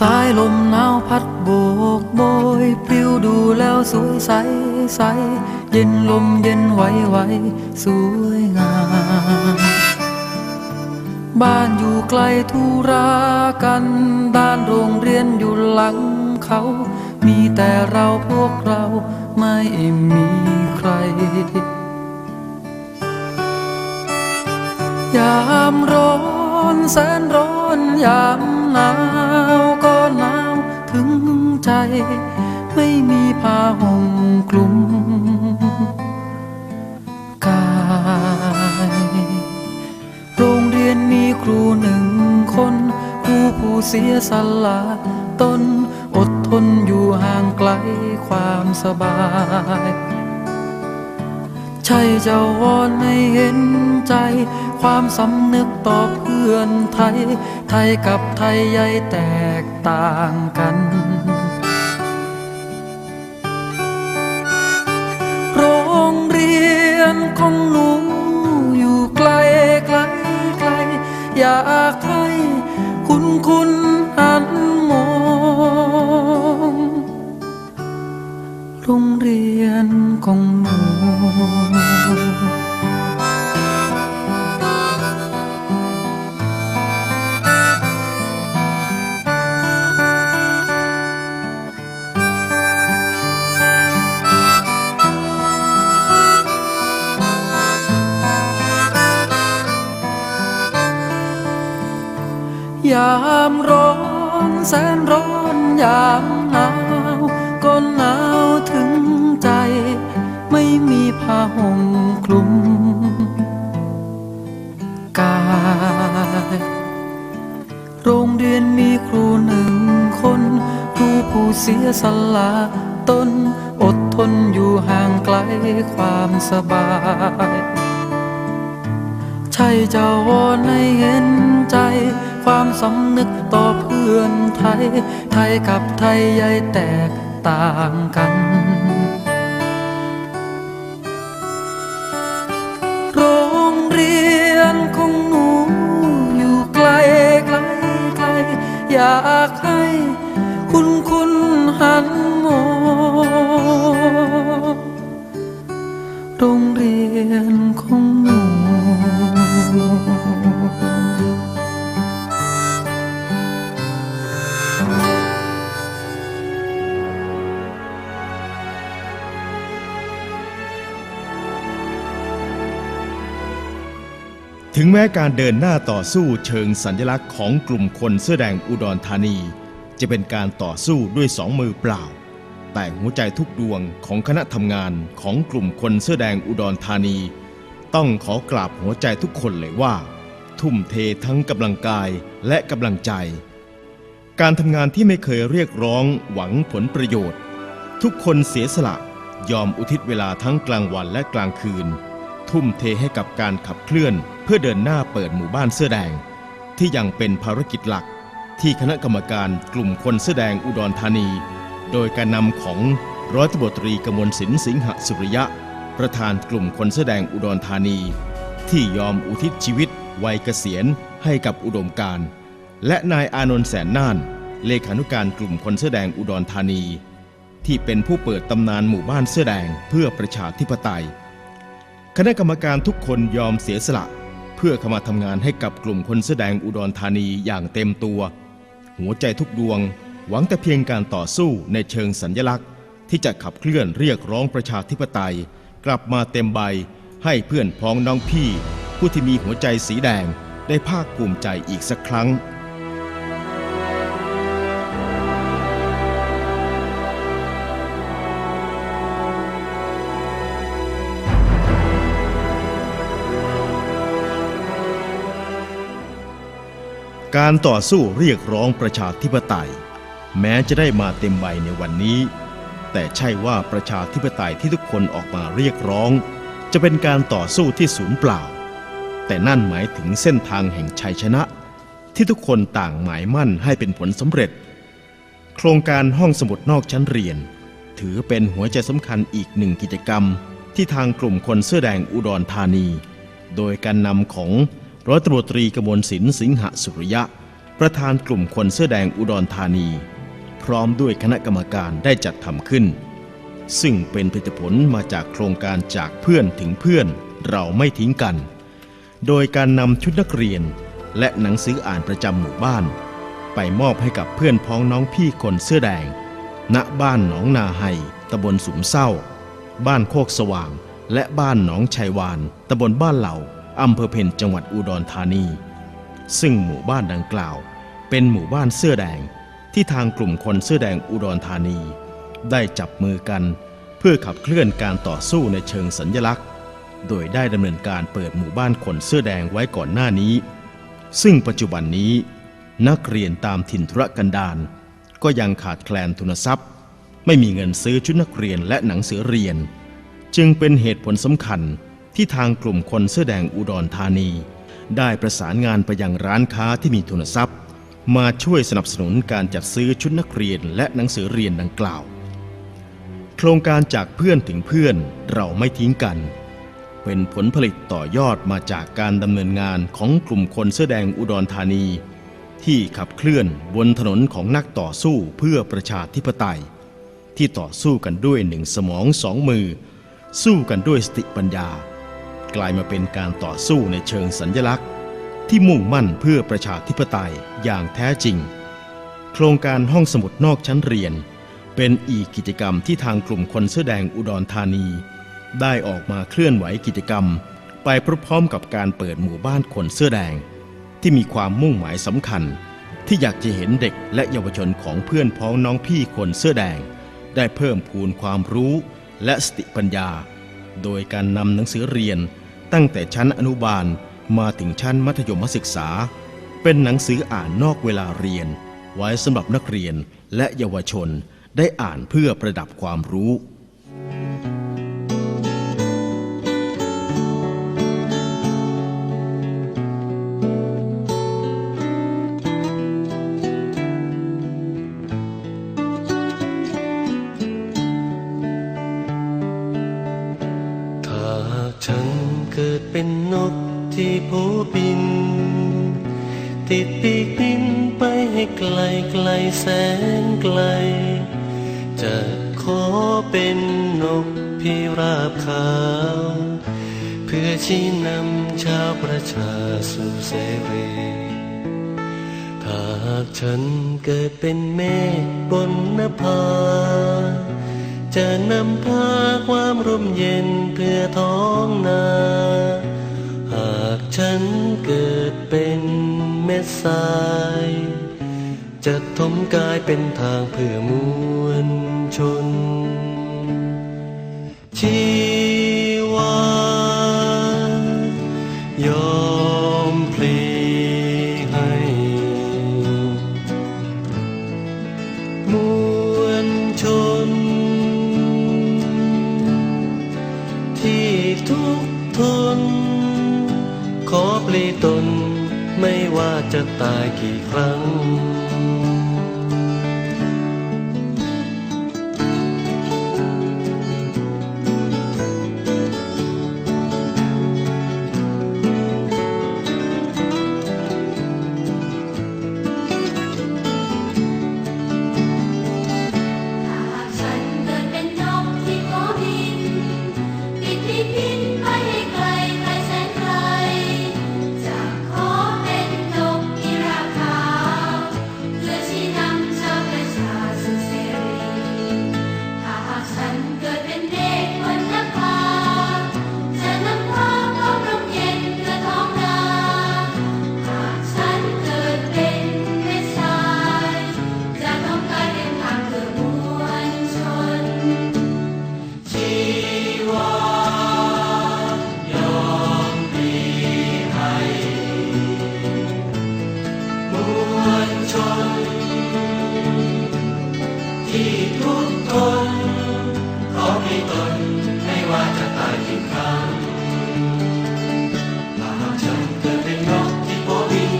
สายลมหนาวพัดโบกโบยปลิวดูแล้วสวยใสใส เย็นลมเย็นไหวไหวสวยงาม บ้านอยู่ไกลธุรากันด้านโรงเรียนอยู่หลังเขา มีแต่เราพวกเราไม่มีใครยามร้อนแสนร้อนยาม ใจไม่มีผ้าห่มคลุมกาย โรงเรียนมีครูหนึ่งคน ครูผู้เสียสละตนอดทนอยู่ห่างไกลความสบาย ใช่จะวอนให้เห็นใจ ความสำนึกต่อเพื่อนไทย ไทยกับไทยใหญ่แตกต่างกัน ของหนูอยู่ไกลไกลไกลอยาามร้อนแสนร้อนยามหนาวก็หนาวถึงใจ ไม่มีผ้าห่มคลุมกาย โรงเรียนมีครูหนึ่งคน ครูผู้เสียสละตนอดทนอยู่ห่างไกลความสบายใช่จะวอนให้เห็นใจ ความสำนึกต่อเพื่อนไทย ไทยกับไทยใหญ่แตกต่างกันโรงเรียนของหนูอยู่ไกลไกลไกลอยากให้คุณคุณหัน ถึงแม้การเดินหน้าต่อสู้เชิงสัญลักษณ์ของกลุ่มคนเสื้อแดงอุดรธานี จะเป็นการต่อสู้ด้วยสองมือเปล่า แต่หัวใจทุกดวงของคณะทำงานของกลุ่มคนเสื้อแดงอุดรธานี ต้องขอกราบหัวใจทุกคนเลยว่า ทุ่มเททั้งกำลังกายและกำลังใจ การทำงานที่ไม่เคยเรียกร้องหวังผลประโยชน์ ทุกคนเสียสละยอมอุทิศเวลาทั้งกลางวันและกลางคืน ทุ่มเทให้กับการขับเคลื่อน พื่อเดินหน้าเปิดหมู่บ้านเสื้อแดง ที่ยังเป็นภารกิจหลักที่คณะกรรมการกลุ่มคนเสื้อแดงอุดรธานี โดยการนำของร้อยตำรวจตรีกมลสินสิงหสุริยะ ประธานกลุ่มคนเสื้อแดงอุดรธานี ที่ยอมอุทิศชีวิตวัยเกษียณให้กับอุดมการ และนายอานนท์แสนน่าน เลขานุการกลุ่มคนเสื้อแดงอุดรธานี ที่เป็นผู้เปิดตำนานหมู่บ้านเสื้อแดงเพื่อประชาธิปไตย คณะกรรมการทุกคนยอมเสียสละ เพื่อเข้ามาทำงานให้กับกลุ่มคนแสดงอุดรธานีอย่างเต็มตัว หัวใจทุกดวง หวังแต่เพียงการต่อสู้ในเชิงสัญญลักษณ์ ที่จะขับเคลื่อนเรียกร้องประชาธิปไตย กลับมาเต็มใบ ให้เพื่อนพ้องน้องพี่ ผู้ที่มีหัวใจสีแดงได้ภาคภูมิใจอีกสักครั้ง การต่อสู้เรียกร้องประชาธิปไตย แม้จะได้มาเต็มใบในวันนี้ แต่ใช่ว่าประชาธิปไตยที่ทุกคนออกมาเรียกร้อง จะเป็นการต่อสู้ที่สูญเปล่า แต่นั่นหมายถึงเส้นทางแห่งชัยชนะ ที่ทุกคนต่างหมายมั่นให้เป็นผลสำเร็จ โครงการห้องสมุดนอกชั้นเรียน ถือเป็นหัวใจสำคัญอีกหนึ่งกิจกรรม ที่ทางกลุ่มคนเสื้อแดงอุดรธานี โดยการนำของ ร้อยตำรวจตรีกมลสินสิงหสุริยะ ประธานกลุ่มคนเสื้อแดงอุดรธานี พร้อมด้วยคณะกรรมการได้จัดทำขึ้น ซึ่งเป็นผลิตผลมาจากโครงการจากเพื่อนถึงเพื่อนเราไม่ทิ้งกัน โดยการนำชุดนักเรียน และหนังสืออ่านประจำหมู่บ้าน ไปมอบให้กับเพื่อนพ้องน้องพี่คนเสื้อแดง ณบ้านหนองนาไฮตำบลสุมเศร้า บ้านโคกสว่าง และบ้านหนองชัยวานตำบลบ้านเหล่า อำเภอเพ็ญจังหวัดอุดรธานี ซึ่งหมู่บ้านดังกล่าว เป็นหมู่บ้านเสื้อแดงที่ทางกลุ่มคนเสื้อแดงอุดรธานี ได้จับมือกัน เพื่อขับเคลื่อนการต่อสู้ในเชิงสัญญลักษณ์ โดยได้ดำเนินการเปิดหมู่บ้านคนเสื้อแดงไว้ก่อนหน้านี้ ซึ่งปัจจุบันนี้ นักเรียนตามถิ่นธุรกันดารก็ยังขาดแคลนทุนทรัพย์ ไม่มีเงินซื้อชุดนักเรียนและหนังสือเรียน จึงเป็นเหตุผลสำคัญ ที่ทางกลุ่มคนเสื้อแดงอุดรธานี ได้ประสานงานไปยังร้านค้าที่มีทุนทรัพย์ มาช่วยสนับสนุนการจัดซื้อชุดนักเรียนและหนังสือเรียนดังกล่าว โครงการจากเพื่อนถึงเพื่อนเราไม่ทิ้งกัน เป็นผลผลิตต่อยอดมาจากการดำเนินงานของกลุ่มคนเสื้อแดงอุดรธานี ที่ขับเคลื่อนบนถนนของนักต่อสู้เพื่อประชาธิปไตย ที่ต่อสู้กันด้วยหนึ่งสมองสองมือ สู้กันด้วยสติปัญญา กลายมาเป็นการต่อสู้ในเชิงสัญญลักษณ์ ที่มุ่งมั่นเพื่อประชาธิปไตยอย่างแท้จริง โครงการห้องสมุดนอกชั้นเรียน เป็นอีกกิจกรรมที่ทางกลุ่มคนเสื้อแดงอุดรธานี ได้ออกมาเคลื่อนไหวกิจกรรม ไปพร้อมๆกับการเปิดหมู่บ้านคนเสื้อแดง ที่มีความมุ่งหมายสำคัญ ที่อยากจะเห็นเด็กและเยาวชนของเพื่อนพ้องน้องพี่คนเสื้อแดง ได้เพิ่มพูนความรู้และสติปัญญา โดยการนำหนังสือเรียน ตั้งแต่ชั้นอนุบาลมาถึงชั้นมัธยมศึกษา เป็นหนังสืออ่านนอกเวลาเรียน ไว้สำหรับนักเรียนและเยาวชนได้อ่านเพื่อประดับความรู้ เป็นนกที่โผบิน ติดปีกบินไปให้ไกลไกลแสนไกล จะขอเป็นนกพิราบขาว เพื่อชี้นำชาวประชาสู่เสรีหากฉันเกิดเป็นเมฆบนนภา จะนำพาความร่มเย็นเพื่อท้องนา หากฉันเกิดเป็นเม็ดทราย จะทมกายเป็นทางเพื่อมวลชน ชีวายอ รั้ ชน ที่ทุกข์ทนขอให้ตนไม่ว่าจะตายกี่ครั้งถ้าหากฉันเกิดเป็นนกที่โบบิน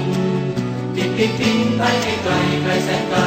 บินบินบินไปให้ไกลไกลแสนไกล